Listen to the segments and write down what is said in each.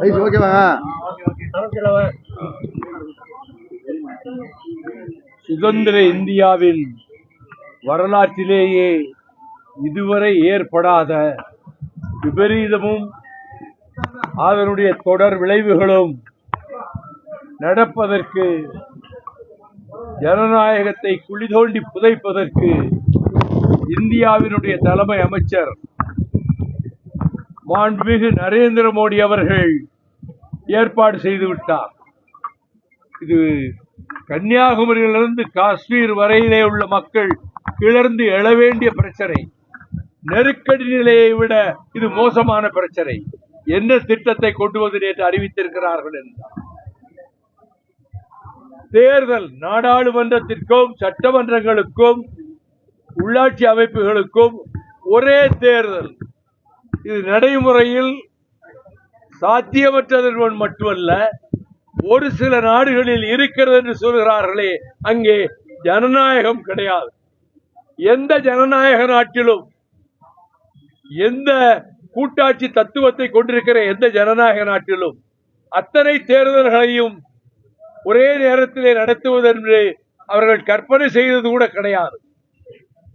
Ice ஓகேவா சுதந்திர இந்தியாவின் வரலாற்றிலேயே இதுவரை ஏற்படாத விபரீதமும் அதனுடைய தொடர் விளைவுகளும் நடப்பதற்கு ஜனநாயகத்தை குழி தோண்டி புதைப்பதற்கு இந்தியாவினுடைய தலைமை அமைச்சர் மாண்புமிகு நரேந்திர மோடி அவர்கள் ஏற்பாடு செய்து விட்டார். இது கன்னியாகுமரியிலிருந்து காஷ்மீர் வரையிலே உள்ள மக்கள் கிளர்ந்து எழ வேண்டிய பிரச்சனை. நெருக்கடி நிலையை விட இது மோசமான பிரச்சனை. என்ன திட்டத்தை கொண்டு வந்து நேற்று அறிவித்திருக்கிறார்கள் என்றார் தேர்தல் நாடாளுமன்றத்திற்கும் சட்டமன்றங்களுக்கும் உள்ளாட்சி அமைப்புகளுக்கும் ஒரே தேர்தல். இது நடைமுறையில் சாத்தியமற்றது மட்டுமல்ல ஒரு சில நாடுகளில் இருக்கிறது என்று சொல்கிறார்களே அங்கே ஜனநாயகம் கிடையாது. எந்த ஜனநாயக நாட்டிலும் எந்த கூட்டாட்சி தத்துவத்தை கொண்டிருக்கிற எந்த ஜனநாயக நாட்டிலும் அத்தனை தேர்தல்களையும் ஒரே நேரத்திலே நடத்துவதென்று அவர்கள் கற்பனை செய்தது கூட கிடையாது.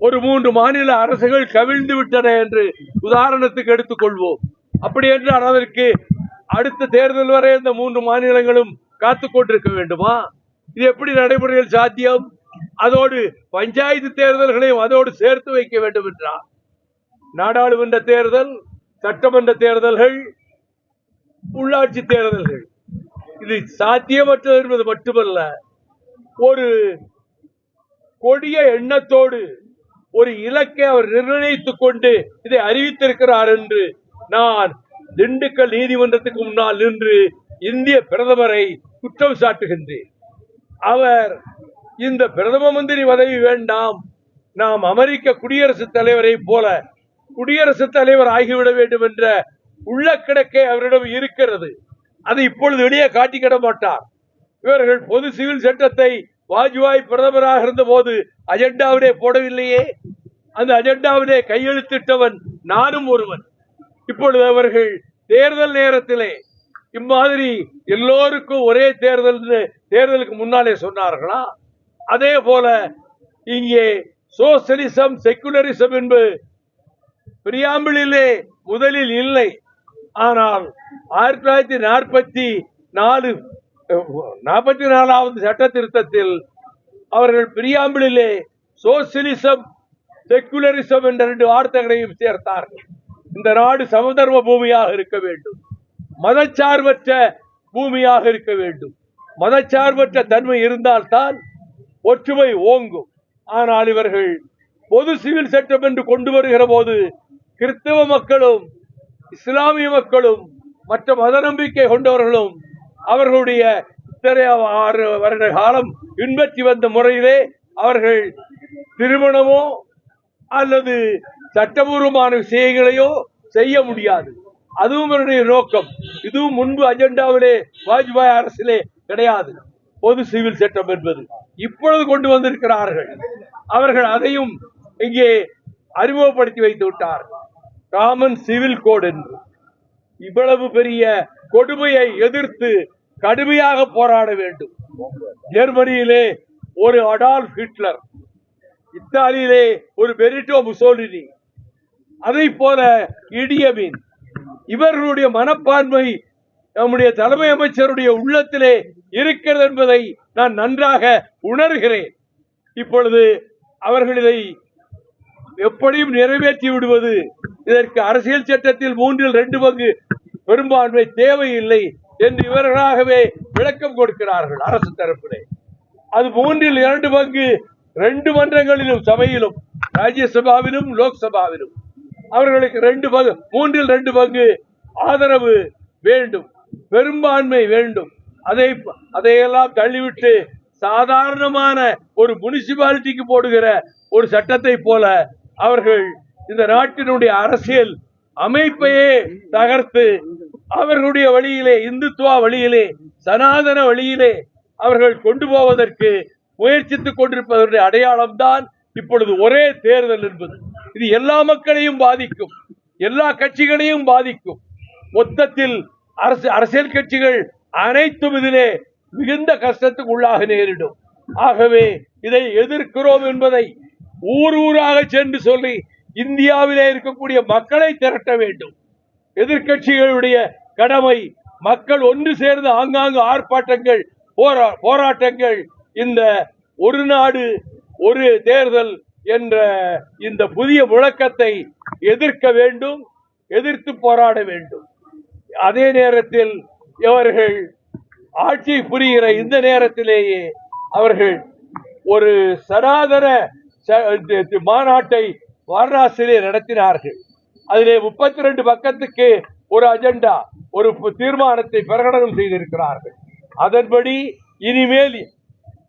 ஒரு மூன்று மாநில அரசுகள் கவிழ்ந்து விட்டன என்று உதாரணத்துக்கு எடுத்துக்கொள்வோம். அப்படி என்றால் அதற்கு அடுத்த தேர்தல் வரை இந்த மூன்று மாநிலங்களும் காத்து கொண்டிருக்க வேண்டுமா? இது எப்படி நடைமுறையில் சாத்தியம்? அதோடு பஞ்சாயத்து தேர்தல்களையும் அதோடு சேர்த்து வைக்க வேண்டும் என்றார் நாடாளுமன்ற தேர்தல் சட்டமன்ற தேர்தல்கள் உள்ளாட்சி தேர்தல்கள். இது சாத்தியமற்றது என்பது மட்டுமல்ல ஒரு கொடிய எண்ணத்தோடு ஒரு இலக்கை அவர் நிர்ணயித்துக் கொண்டு இதை அறிவித்திருக்கிறார் என்று நான் திண்டுக்கல் நீதிமன்றத்துக்கு முன்னால் நின்று இந்திய பிரதமரை குற்றம் சாட்டுகின்றேன். அவர் இந்த பிரதம மந்திரி பதவி வேண்டாம். நாம் அமெரிக்க குடியரசுத் தலைவரை போல குடியரசுத் தலைவர் ஆகிவிட வேண்டும் என்ற உள்ள கிடக்கை அவரிடம் இருக்கிறது. அதை இப்பொழுது வெளியே காட்டிக்கிட மாட்டார். இவர்கள் பொது சிவில் சட்டத்தை வாஜ்பாய் பிரதமராக இருந்த போது அஜெண்டாவிலே போடவில்லையே. அந்த அஜெண்டாவிலே கையெழுத்திட்டவன் நானும் ஒருவன். இப்பொழுது அவர்கள் தேர்தல் நேரத்திலே இம்மாதிரி எல்லோருக்கும் ஒரே தேர்தல் தேர்தலுக்கு முன்னாலே சொன்னார்களா? அதே போல இங்கே சோசலிசம் செக்குலரிசம் என்பது பிரியாம்பிளிலே முதலில் இல்லை. ஆனால் ஆயிரத்தி தொள்ளாயிரத்தி நாற்பத்தி நாலு நாற்பத்தி நாலாவது சட்ட திருத்தத்தில் அவர்கள் பிரியாம்பிளிலே சோசியலிசம் செக்குலரிசம் என்ற ரெண்டு வார்த்தைகளையும் சேர்த்தார்கள். இந்த நாடு சமதர்ம பூமியாக இருக்க வேண்டும். மதச்சார்பற்ற பூமியாக இருக்க வேண்டும். மதச்சார்பற்ற தன்மை இருந்தால்தான் ஒற்றுமை ஓங்கும். ஆனால் இவர்கள் பொது சிவில் சட்டம் என்று கொண்டு வருகிற போது கிறிஸ்தவ மக்களும் இஸ்லாமிய மக்களும் மற்ற மத நம்பிக்கை கொண்டவர்களும் அவர்களுடைய இத்தனை ஆறு வருட காலம் பின்பற்றி வந்த முறையிலே அவர்கள் திருமணமோ அல்லது சட்டபூர்வமான விஷயங்களையோ செய்ய முடியாது. அதுவும் என்னுடைய நோக்கம். இதுவும் முன்பு அஜெண்டாவிலே வாஜ்பாய் அரசிலே கிடையாது. பொது சிவில் சட்டம் என்பது. இப்பொழுது கொண்டு வந்திருக்கிறார்கள். அவர்கள் அதையும் இங்கே அறிமுகப்படுத்தி வைத்து விட்டார். காமன் சிவில் கோட் என்று. இவ்வளவு பெரிய கொடுமையை எதிர்த்து கடுமையாக போராட வேண்டும். ஜெர்மனியிலே ஒரு அடால்ஃப் ஹிட்லர் இத்தாலியிலே ஒரு பெரிட்டோ முசோலினி அதை போல இடியமின் இவர்களுடைய மனப்பான்மை நம்முடைய தலைமை அமைச்சருடைய உள்ளத்திலே இருக்கிறது என்பதை நான் நன்றாக உணர்கிறேன். இப்பொழுது அவர்கள் இதை எப்படியும் நிறைவேற்றி விடுவது இதற்கு அரசியல் சட்டத்தில் மூன்றில் ரெண்டு பங்கு பெரும்பான்மை தேவையில்லை என்று இவர்களாகவே விளக்கம் கொடுக்கிறார்கள் அரசு தரப்பிலே. அது மூன்றில் இரண்டு பங்கு ரெண்டு மன்றங்களிலும் சபையிலும் ராஜ்யசபாவிலும் லோக்சபாவிலும். அவர்களுக்கு ரெண்டு பங்கு மூன்றில் ரெண்டு பங்கு ஆதரவு வேண்டும் பெரும்பான்மை வேண்டும். அதை அதையெல்லாம் தள்ளிவிட்டு சாதாரணமான ஒரு முனிசிபாலிட்டிக்கு போடுகிற ஒரு சட்டத்தை போல அவர்கள் இந்த நாட்டினுடைய அரசியல் அமைப்பையே தகர்த்து அவர்களுடைய வழியிலே இந்துத்துவா வழியிலே சனாதன வழியிலே அவர்கள் கொண்டு போவதற்கு முயற்சித்துக் கொண்டிருப்பதனுடைய அடையாளம் தான் இப்பொழுது ஒரே தேர்தல் என்பது. இது எல்லா மக்களையும் பாதிக்கும். எல்லா கட்சிகளையும் பாதிக்கும். மொத்தத்தில் அரசு அரசியல் கட்சிகள் அனைத்தும் இதிலே மிகுந்த கஷ்டத்துக்கு உள்ளாக நேரிடும். ஆகவே இதை எதிர்க்கிறோம் என்பதை ஊர் ஊராக சென்று சொல்லி இந்தியாவிலே இருக்கக்கூடிய மக்களை திரட்ட வேண்டும். எதிர்க்கட்சிகளுடைய கடமை மக்கள் ஒன்று சேர்ந்து ஆங்காங்கு ஆர்ப்பாட்டங்கள் போரா போராட்டங்கள் இந்த ஒரு நாடு ஒரு தேர்தல் என்ற இந்த புதிய முழக்கத்தை எதிர்க்க வேண்டும் எதிர்த்து போராட வேண்டும். அதே நேரத்தில் இவர்கள் ஆட்சி புரிகிற இந்த நேரத்திலேயே அவர்கள் ஒரு சனாதன ச- மாநாட்டை வாரணாசியிலே நடத்தினார்கள். அதிலே முப்பத்தி ரெண்டு பக்கத்துக்கு ஒரு அஜெண்டா ஒரு தீர்மானத்தை பிரகடனம் செய்திருக்கிறார்கள். அதன்படி இனிமேல்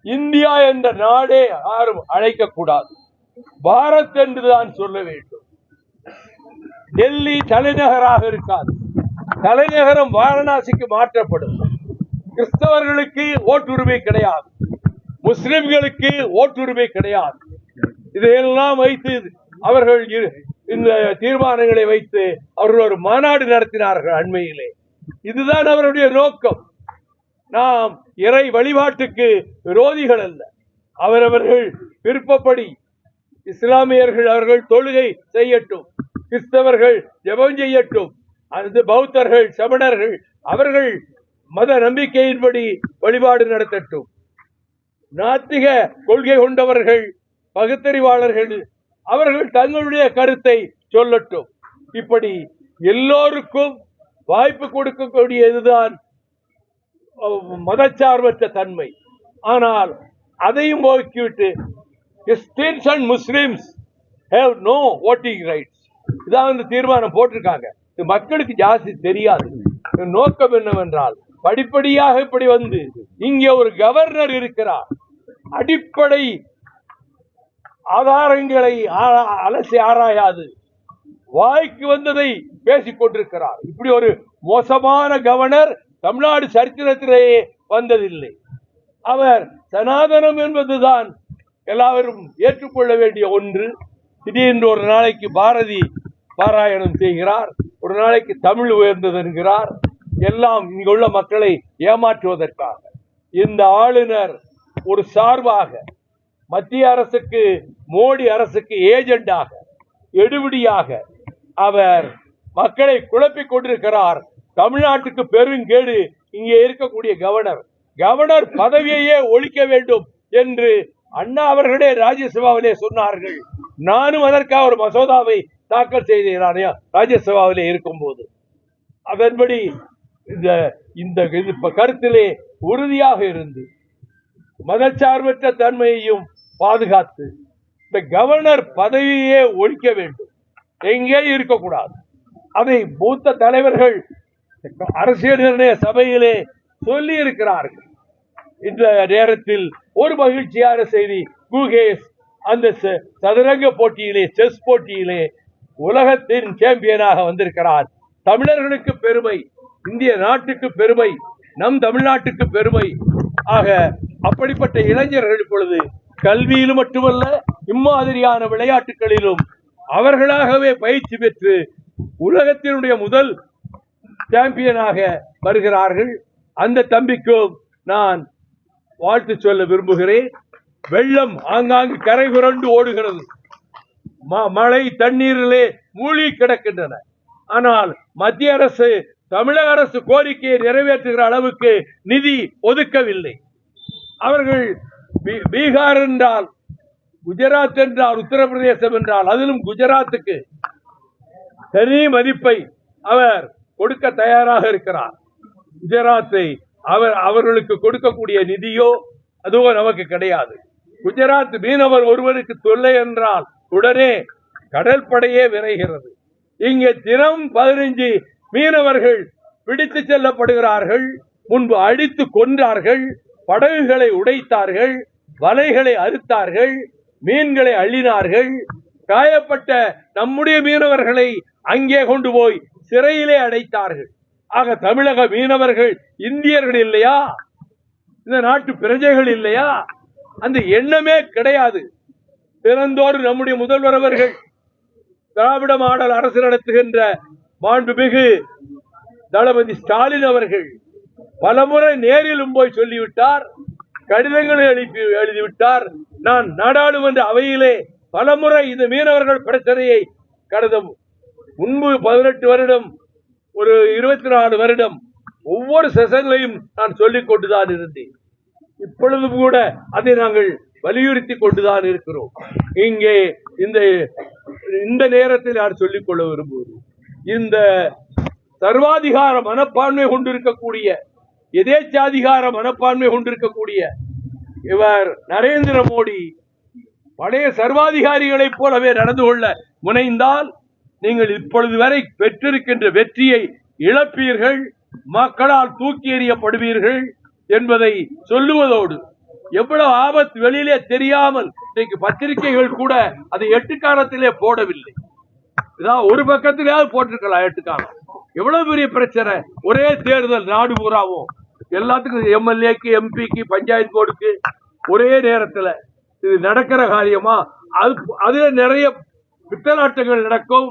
இந்தியா என்ற நாடே யாரும் அழைக்கக்கூடாது. பாரத் என்றுதான் சொல்ல வேண்டும். டெல்லி தலைநகராக இருக்காது. தலைநகரம் வாரணாசிக்கு மாற்றப்படும். கிறிஸ்தவர்களுக்கு ஓட்டுரிமை கிடையாது. முஸ்லிம்களுக்கு ஓட்டுரிமை கிடையாது. இதையெல்லாம் வைத்து அவர்கள் இந்த தீர்மானங்களை வைத்து அவர்கள் ஒரு மாநாடு நடத்தினார்கள் அண்மையிலே. இதுதான் அவருடைய நோக்கம். நாம் இறை வழிபாட்டுக்கு விரோதிகள் அல்ல. அவரவர்கள் விருப்பப்படி இஸ்லாமியர்கள் அவர்கள் தொழுகை செய்யட்டும். கிறிஸ்தவர்கள் ஜெபம் செய்யட்டும். அது பௌத்தர்கள் சமணர்கள் அவர்கள் மத நம்பிக்கையின்படி வழிபாடு நடத்தட்டும். நாத்திக கொள்கை கொண்டவர்கள் பகுத்தறிவாளர்கள் அவர்கள் தங்களுடைய கருத்தை சொல்லட்டும். இப்படி எல்லோருக்கும் வாய்ப்பு கொடுக்கக்கூடியதுதான் அஹ், மதச்சார்பற்ற தன்மை. ஆனால் அதையும் போக்கிவிட்டு Christians and Muslims have no voting rights இதான் இந்த தீர்மானம் போட்டிருக்காங்க. இது மக்களுக்கு ஜாஸ்தி தெரியாது. நோக்கம் என்னவென்றால் படிப்படியாக இப்படி வந்து இங்கே ஒரு கவர்னர் இருக்கிறார். அடிப்படை ஆதாரங்களை ஆ- அலசி ஆராயாது. வாய்க்கு வந்ததை பேசிக் கொண்டிருக்கிறார். இப்படி ஒரு மோசமான கவர்னர் தமிழ்நாடு சரித்திரத்திலேயே வந்ததில்லை. அவர் சனாதனம் என்பதுதான் எல்லாரும் ஏற்றுக்கொள்ள வேண்டிய ஒன்று திடீரென்று ஒரு நாளைக்கு பாரதி பாராயணம் செய்கிறார் ஒரு நாளைக்கு தமிழ் உயர்ந்தது என்கிறார். எல்லாம் இங்குள்ள மக்களை ஏமாற்றுவதற்காக. இந்த ஆளுநர் ஒரு சார்பாக மத்திய அரசுக்கு மோடி அரசுக்கு ஏஜெண்டாக எடுபிடியாக அவர் மக்களை குழப்பிக் கொண்டிருக்கிறார். தமிழ்நாட்டுக்கு பெருங்கேடு இங்கே இருக்கக்கூடிய கவர்னர். கவர்னர் பதவியையே ஒழிக்க வேண்டும் என்று அண்ணா அவர்களே ராஜ்யசபாவிலே சொன்னார்கள் நானும் அதற்காக ஒரு மசோதாவை தாக்கல் செய்தேன். ராஜ்யசபாவிலே இருக்கும்போது. அதன்படி இந்த இந்த கருத்திலே உறுதியாக இருந்து மதச்சார்பற்ற தன்மையையும் பாதுகாத்து இந்த கவர்னர் பதவியே ஒழிக்க வேண்டும். எங்கே இருக்கக்கூடாது. அதை மூத்த தலைவர்கள் அரசியல் நிர்ணய சபையிலே சொல்லி இருக்கிறார்கள் இந்த நேரத்தில் ஒரு மகிழ்ச்சியான செய்தி. குகேஷ் அந்த ச- சதுரங்க போட்டியிலே செஸ் போட்டியிலே உலகத்தின் சாம்பியனாக வந்திருக்கிறார். தமிழர்களுக்கு பெருமை இந்திய நாட்டுக்கு பெருமை நம் தமிழ்நாட்டுக்கு பெருமை. ஆக அப்படிப்பட்ட இளைஞர்கள் இப்பொழுது கல்வியிலும் மட்டுமல்ல இம்மாதிரியான விளையாட்டுகளிலும் அவர்களாகவே பயிற்சி பெற்று உலகத்தினுடைய முதல் சாம்பியனாக வருகிறார்கள். அந்த தம்பிக்கும் நான் வாழ்த்து சொல்ல விரும்புகிறேன். வெள்ளம் ஆங்காங்கு கரை புரண்டு ஓடுகிறது. ம- மழை தண்ணீரிலே மூழ்கி கிடக்கின்றன. ஆனால் மத்திய அரசு தமிழக அரசு கோரிக்கையை நிறைவேற்றுகிற அளவுக்கு நிதி ஒதுக்கவில்லை. அவர்கள் பீ- பீகார் என்றால் குஜராத் என்றால் உத்தரப்பிரதேசம் என்றால் அதிலும் குஜராத்துக்கு தனி மதிப்பை அவர் கொடுக்க தயாராக இருக்கிறார். குஜராத்தை அவர் அவர்களுக்கு கொடுக்கக்கூடிய நிதியோ அதுவோ நமக்கு கிடையாது. குஜராத் மீனவர் ஒருவருக்கு தொல்லை என்றால் உடனே கடற்படையே விரைகிறது. இங்கே தினம் பதினஞ்சு மீனவர்கள் பிடித்து செல்லப்படுகிறார்கள் முன்பு அடித்து கொன்றார்கள் படகுகளை உடைத்தார்கள் வலைகளை அறுத்தார்கள் மீன்களை அள்ளினார்கள். காயப்பட்ட நம்முடைய மீனவர்களை அங்கே கொண்டு போய் சிறையிலே அடைத்தார்கள். ஆக தமிழக மீனவர்கள் இந்தியர்கள் இல்லையா? இந்த நாட்டு பிரஜைகள் இல்லையா? அந்த எண்ணமே கிடையாது. திறந்தோடு நம்முடைய முதல்வர் அவர்கள் திராவிட மாடல் அரசு நடத்துகின்ற மாண்புமிகு தளபதி ஸ்டாலின் அவர்கள் பலமுறை நேரிலும் போய் சொல்லிவிட்டார் கடிதங்களை எழுப்பி எழுதிவிட்டார். நான் நாடாளுமன்ற அவையிலே பலமுறை இந்த மீனவர்கள் பிரச்சனையை கடந்த முன்பு பதினெட்டு வருடம் ஒரு இருபத்தி நாலு வருடம் ஒவ்வொரு செஷன்லையும் நான் சொல்லிக் கொண்டுதான் இருந்தேன். இப்பொழுதும் கூட அதை நாங்கள் வலியுறுத்தி கொண்டுதான் இருக்கிறோம். இங்கே இந்த இந்த நேரத்தில் நான் சொல்லிக்கொள்ள விரும்புவது இந்த சர்வாதிகார மனப்பான்மை கொண்டிருக்கக்கூடிய எதேச்சாதிகார மனப்பான்மை கொண்டிருக்கக்கூடிய இவர் நரேந்திர மோடி பழைய சர்வாதிகாரிகளைப் போலவே நடந்து கொள்ள முனைந்தால் நீங்கள் இப்பொழுது வரை பெற்றிருக்கின்ற வெற்றியை இழப்பீர்கள் மக்களால் தூக்கி எறியப்படுவீர்கள் என்பதை சொல்லுவதோடு எவ்வளவு ஆபத்து வெளியிலே தெரியாமல் இன்னைக்கு பத்திரிகைகள் கூட அதை எட்டுக்காலத்திலே போடவில்லை. இதான் ஒரு பக்கத்திலேயாவது போட்டிருக்கலாம் எட்டுக்காலம். எவ்வளவு பெரிய பிரச்சனை? ஒரே தேர்தல் நாடு பூராவும். எல்லாத்துக்கும் எம்எல்ஏக்கு எம்பிக்கு பஞ்சாயத்து போர்டுக்கு ஒரே நேரத்தில் இது நடக்கிற காரியமா? அது அதுல நிறைய பித்தலாட்டங்கள் நடக்கும்.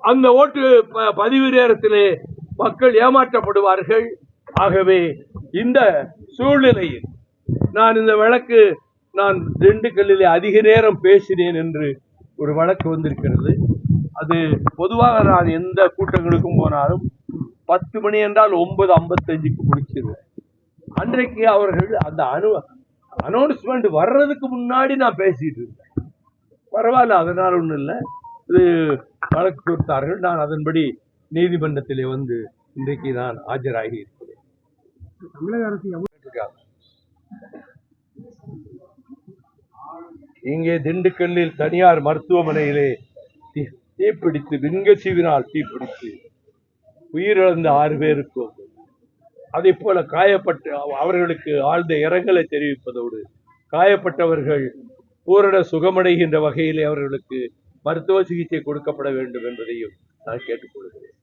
அந்த ஓட்டு ப- பதிவு நேரத்திலே மக்கள் ஏமாற்றப்படுவார்கள். ஆகவே இந்த சூழ்நிலையில் நான் இந்த வழக்கு நான் திண்டுக்கல்லில் அதிக நேரம் பேசினேன் என்று ஒரு வழக்கு வந்திருக்கிறது. அது பொதுவாக நான் எந்த கூட்டங்களுக்கும் போனாலும் பத்து மணி என்றால் ஒன்பது ஐம்பத்தஞ்சுக்கு முடிச்சிருவேன். அன்றைக்கு அவர்கள் அந்த அனு அனௌன்ஸ்மெண்ட் வர்றதுக்கு முன்னாடி நான் பேசிட்டு இருந்தேன். பரவாயில்ல அதனால் ஒன்றும் இல்லை. இது வழக்கு கொடுத்தார்கள் நான் அதன்படி நீதிமன்றத்திலே வந்து இன்றைக்கு நான் ஆஜராகி இருக்கிறேன். தமிழக அரசு எவ்வளவு இங்கே திண்டுக்கல்லில் தனியார் மருத்துவமனையிலே தீப்பிடித்து விண்கசிவினால் தீப்பிடித்து உயிரிழந்த ஆறு பேருக்கும் அதே போல காயப்பட்ட அவர்களுக்கு ஆழ்ந்த இரங்கலை தெரிவிப்பதோடு காயப்பட்டவர்கள் பூரண சுகமடைகின்ற வகையிலே அவர்களுக்கு மருத்துவ சிகிச்சை கொடுக்கப்பட வேண்டும் என்பதையும் நான் கேட்டுக்கொள்கிறேன்.